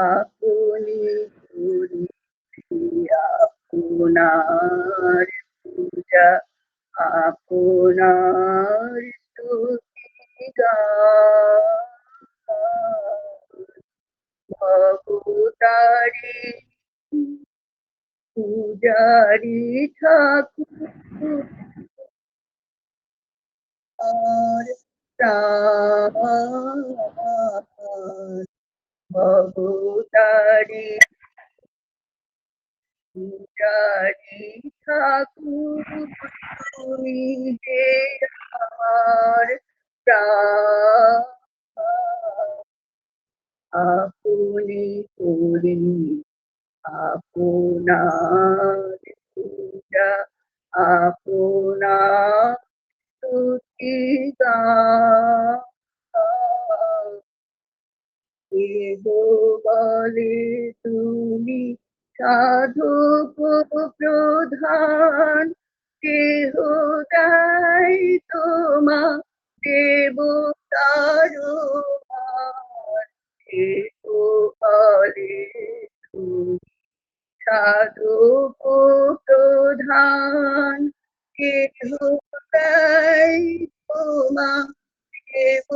আপনি আপনার পূজা আপনার স্তুতি ভবতারি পূজারি ঠাকুর আর প্রাণ ভবতারি পূজারি ঠাকুর তুমি যে আমার আপনি করি আপনার পূজা আপনার স্তুতি বলে তুমি সাধক প্রধান, কেহ গাই তোমা দেব তারো কেহ বলে তুমি সাধক প্রধান, কেহ গাই তোমা দেব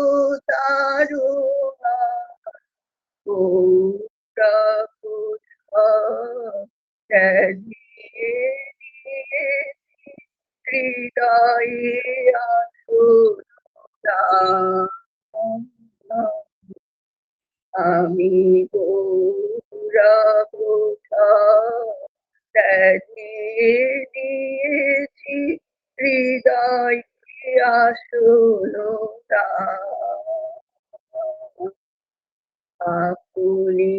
আমি গৌরব দিয়েছি হৃদয় আসলো আপনি করি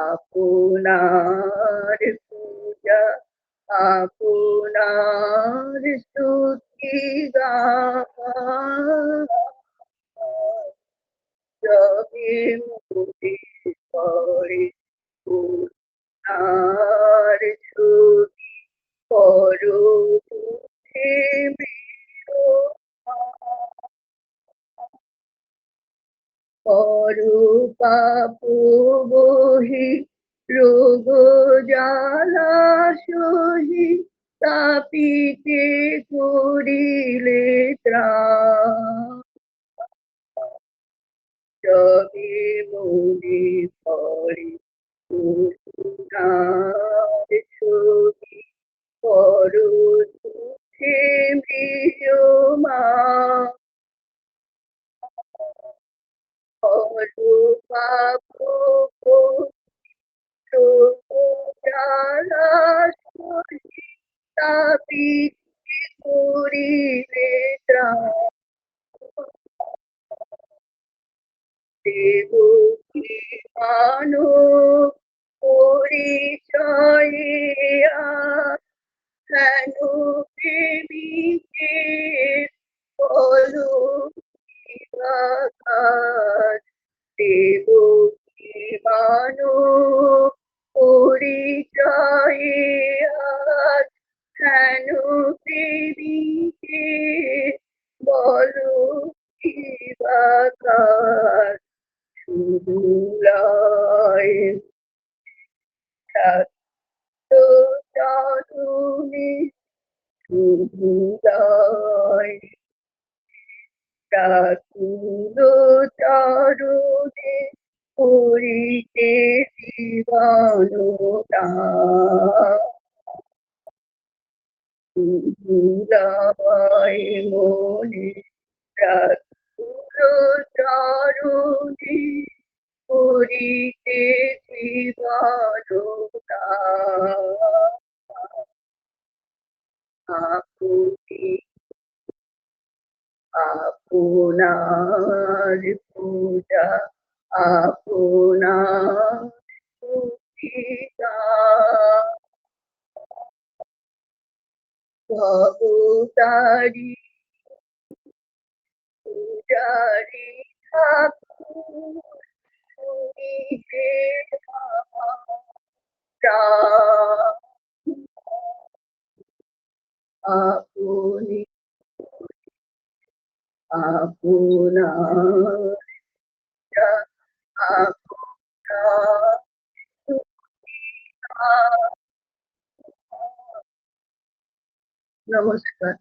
আপনার পূজা আপনার স্তুতি যবে মুদি করে আর ছবি করো পাপ বহি রোগ জ্বালা সহি তাপিতে করিলে যবে মনে পড়ে ছবি করো দুঃখে মা করো পাপ করিলে ত্রাণ দেব কি মানো পরিচয়ে কেন প্রেমিকে বলো দেব কি মানো পরিচয়ে কেন প্রেমিকে বলো কি বাকার শুভুলায় চারুনি শুভুলায় চাকুল চারুনে করিতে জীবনতা শুভুলায় মনে চারুনি করিতে জীবনতা আপনি আপনার পূজা আপনার ভবতারি পূজারি ঠাকুর। তুমি যে আপনি আপনার na lógica